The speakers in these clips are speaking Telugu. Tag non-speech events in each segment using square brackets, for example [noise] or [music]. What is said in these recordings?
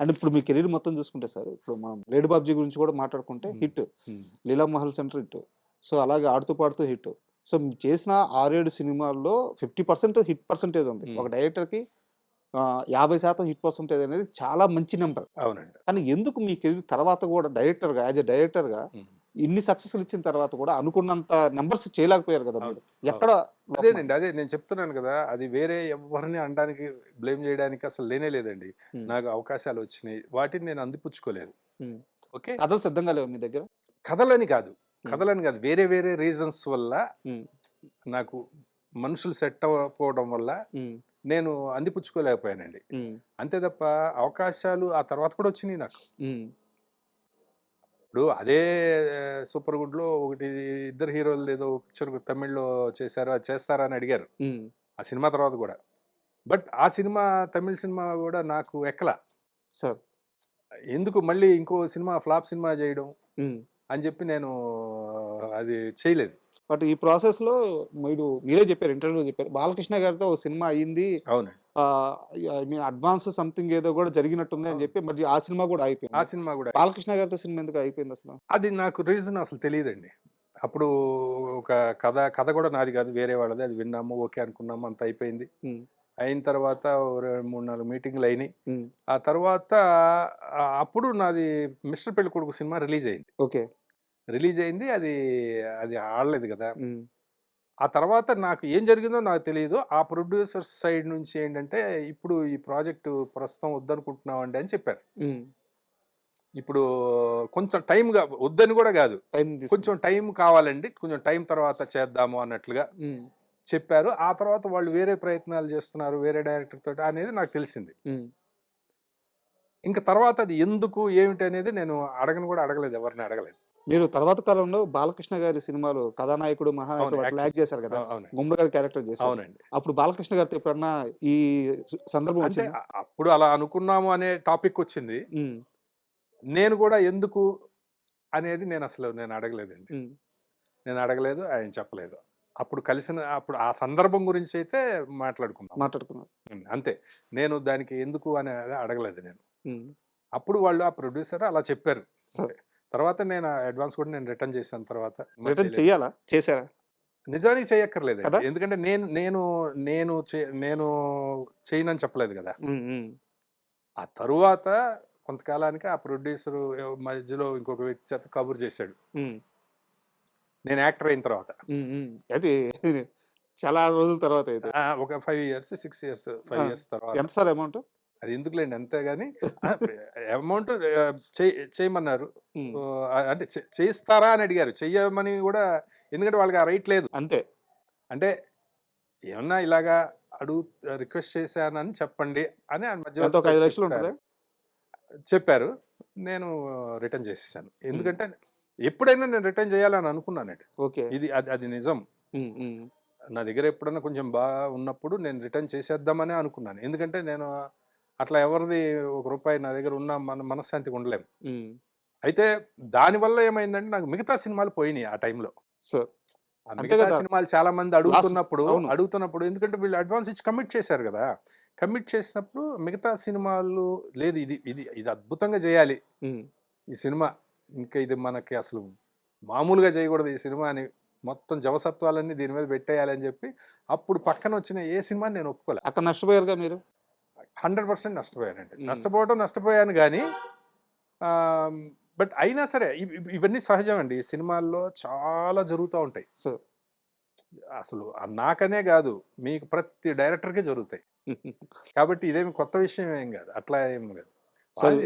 అండ్ ఇప్పుడు మీ కెరీర్ మొత్తం చూసుకుంటే సార్ ఇప్పుడు మనం లేడీ బాబ్జీ గురించి కూడా మాట్లాడుకుంటే. Hit. Leela Mahal centre hit so అలాగే ఆడుతూ పాడుతూ హిట్ సో మీరు చేసిన ఆరేడు సినిమాల్లో ఫిఫ్టీ పర్సెంట్ హిట్ పర్సెంటేజ్ ఉంది. ఒక డైరెక్టర్కి యాభై శాతం హిట్ పర్సెంటేజ్ అనేది చాలా మంచి నెంబర్ అవునండి కానీ ఎందుకు మీ కెరీర్ తర్వాత కూడా డైరెక్టర్గా యాజ్ ఎ డైరెక్టర్గా. ఇన్ని సక్సెస్లు ఇచ్చిన తర్వాత కూడా అనుకున్నంత నెంబర్స్ చేయలేకపోయారు కదా మీరు. ఎక్కడ అదేనండి అదే నేను చెప్తున్నాను కదా అది వేరే ఎవరిని అనడానికి బ్లేమ్ చేయడానికి అసలు లేనే లేదండి. నాకు అవకాశాలు వచ్చినాయి వాటిని నేను అందిపుచ్చుకోలేదు. ఓకే? కథలు సిద్ధంగా లేవు మీ దగ్గర? కథలని కాదు కథలని కాదు వేరే వేరే రీజన్స్ వల్ల. నాకు మనుషులు సెట్ అవ్వకపోవడం వల్ల నేను అందిపుచ్చుకోలేకపోయానండి. అంతే తప్ప అవకాశాలు ఆ తర్వాత కూడా వచ్చినాయి నాకు. ఇప్పుడు అదే సూపర్ గుడ్లో ఒకటి ఇద్దరు హీరోలు ఏదో పిక్చర్ తమిళ్ళో చేశారు అది చేస్తారా అని అడిగారు ఆ సినిమా తర్వాత కూడా. బట్ ఆ సినిమా తమిళ సినిమా కూడా నాకు ఎక్కల. సార్. ఎందుకు మళ్ళీ ఇంకో సినిమా ఫ్లాప్ సినిమా చేయడం. అని చెప్పి నేను అది చేయలేదు. బట్ ఈ ప్రాసెస్లో మీరు మీరే చెప్పారు ఇంటర్వ్యూలో చెప్పారు. బాలకృష్ణ గారితో ఒక సినిమా అయ్యింది. ఐ మీన్ అడ్వాన్స్ సంథింగ్ ఏదో కూడా జరిగినట్టుంది అని చెప్పి మరి ఆ సినిమా కూడా ఆ అయిపోయింది సినిమా కూడా బాలకృష్ణ గారితో సినిమా ఎందుకు అయిపోయింది అసలు? అది నాకు రీజన్ అసలు తెలియదండి. అప్పుడు ఒక కథ కథ కూడా నాది కాదు వేరే వాళ్ళది. అది విన్నాము ఓకే అనుకున్నాము అంత అయిపోయింది. అయిన తర్వాత మూడు నాలుగు మీటింగ్లు అయినాయి. ఆ తర్వాత ఆ, అప్పుడు నాది mister Pellikoduku cinema release అయింది. ఓకే. రిలీజ్ అయింది అది అది ఆడలేదు కదా! ఆ తర్వాత నాకు ఏం జరిగిందో నాకు తెలియదు. ఆ ప్రొడ్యూసర్ సైడ్ నుంచి ఏంటంటే ఇప్పుడు ఈ ప్రాజెక్టు ప్రస్తుతం వద్దనుకుంటున్నామండి అని చెప్పారు. ఇప్పుడు కొంచెం టైంగా వద్దని కూడా కాదు. కొంచెం టైం కావాలండి. కొంచెం టైం తర్వాత చేద్దాము అన్నట్లుగా చెప్పారు. ఆ తర్వాత వాళ్ళు వేరే ప్రయత్నాలు చేస్తున్నారు వేరే డైరెక్టర్ తోటి అనేది నాకు తెలిసింది. ఇంకా తర్వాత అది ఎందుకు ఏమిటి అనేది నేను అడగను కూడా అడగలేదు. ఎవరిని అడగలేదు. మీరు తర్వాత కాలంలో బాలకృష్ణ గారి సినిమాలు కథానాయకుడు మహానాయకుడు. యాక్ట్ చేశారు కదా? గుమ్మడి గారి క్యారెక్టర్ చేశారు. అవునండి. అప్పుడు బాలకృష్ణ గారితో ఎప్పుడన్నా ఈ సందర్భం అంటే వచ్చింది? అప్పుడు అలా అనుకున్నాము అనే టాపిక్ వచ్చింది. నేను కూడా ఎందుకు అనేది నేను అసలు నేను అడగలేదండి. నేను అడగలేదు ఆయన చెప్పలేదు. అప్పుడు కలిసిన అప్పుడు ఆ సందర్భం గురించి అయితే మాట్లాడుకున్నాం. మాట్లాడుకున్నారు. ఉమ్, అంతే. నేను దానికి ఎందుకు అనేది అడగలేదు నేను. అప్పుడు వాళ్ళు ఆ ప్రొడ్యూసర్ అలా చెప్పారు. సరే. తర్వాత నేను అడ్వాన్స్ కూడా నేను రిటర్న్ చేసిన తర్వాత రిటర్న్. చెయ్యాలా? చేశారా? నిజానికి చేయక్కర్లేదు? ఎందుకంటే నేను నేను నేను నేను చేయనని చెప్పలేదు కదా. ఆ తరువాత కొంతకాలానికి ఆ ప్రొడ్యూసర్ మధ్యలో ఇంకొక వ్యక్తి చేత కబుర్ చేశాడు. నేను యాక్టర్ అయిన తర్వాత. అది [laughs] చాలా రోజుల తర్వాత ఒక five years six years five. Years తర్వాత. ఎంత సార్ అమౌంట్? అది ఎందుకులేండి అంతే కానీ అమౌంట్ చేయమన్నారు. అంటే చేయిస్తారా అని అడిగారు. చెయ్యమని కూడా ఎందుకంటే వాళ్ళకి ఆ రైట్ లేదు. అంతే. అంటే ఏమన్నా ఇలాగా అడుగు రిక్వెస్ట్ చేశానని చెప్పండి అని చెప్పారు. నేను రిటర్న్ చేసేసాను. ఎందుకంటే ఎప్పుడైనా నేను రిటర్న్ చేయాలని అనుకున్నానండి ఓకే. ఇది అది అది నిజం. నా దగ్గర ఎప్పుడైనా కొంచెం బాగా ఉన్నప్పుడు నేను రిటర్న్ చేసేద్దామని అనుకున్నాను. ఎందుకంటే నేను అట్లా ఎవరిది ఒక రూపాయి నా దగ్గర ఉన్న మన మనశ్శాంతిగా ఉండలేము. అయితే దానివల్ల ఏమైందంటే నాకు మిగతా సినిమాలు పోయినాయి ఆ టైంలో. సార్ మిగతా. సినిమాలు చాలా మంది అడుగుతున్నప్పుడు. అడుగుతున్నప్పుడు ఎందుకంటే వీళ్ళు అడ్వాన్స్ ఇచ్చి కమిట్ చేశారు కదా! కమిట్ చేసినప్పుడు మిగతా సినిమాలు లేదు ఇది ఇది ఇది అద్భుతంగా చేయాలి. ఈ సినిమా ఇంకా ఇది మనకి అసలు మామూలుగా చేయకూడదు ఈ సినిమా అని మొత్తం జవసత్వాలన్నీ దీని మీద పెట్టేయాలని చెప్పి అప్పుడు పక్కన వచ్చిన ఏ సినిమా నేను ఒప్పుకోలే. అక్కడ నష్టపోయారుగా మీరు? హండ్రెడ్ పర్సెంట్ నష్టపోయానండి. నష్టపోవడం నష్టపోయాను కానీ బట్ అయినా సరే ఇవ్- ఇవ్- ఇవన్నీ సహజం అండి ఈ సినిమాల్లో చాలా జరుగుతూ ఉంటాయి. సార్ అసలు నాకనే కాదు మీకు ప్రతి డైరెక్టర్కే జరుగుతాయి. కాబట్టి ఇదేమి కొత్త విషయం ఏం కాదు. అట్లా ఏం కాదు.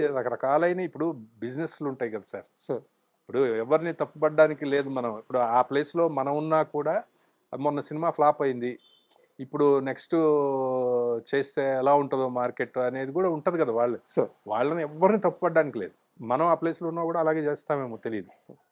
రకరకాలైన ఇప్పుడు బిజినెస్లు ఉంటాయి కదా సార్. సార్ ఇప్పుడు ఎవరిని తప్పుపడడానికి లేదు మనం. ఇప్పుడు ఆ ప్లేస్లో మనం ఉన్నా కూడా మొన్న సినిమా ఫ్లాప్ అయింది. ఇప్పుడు నెక్స్ట్ చేస్తే ఎలా ఉంటుందో మార్కెట్ అనేది కూడా ఉంటుంది కదా వాళ్ళు వాళ్ళని ఎవరిని తప్పుపడడానికి లేదు. మనం ఆ ప్లేస్లో ఉన్నా కూడా అలాగే చేస్తామేమో తెలియదు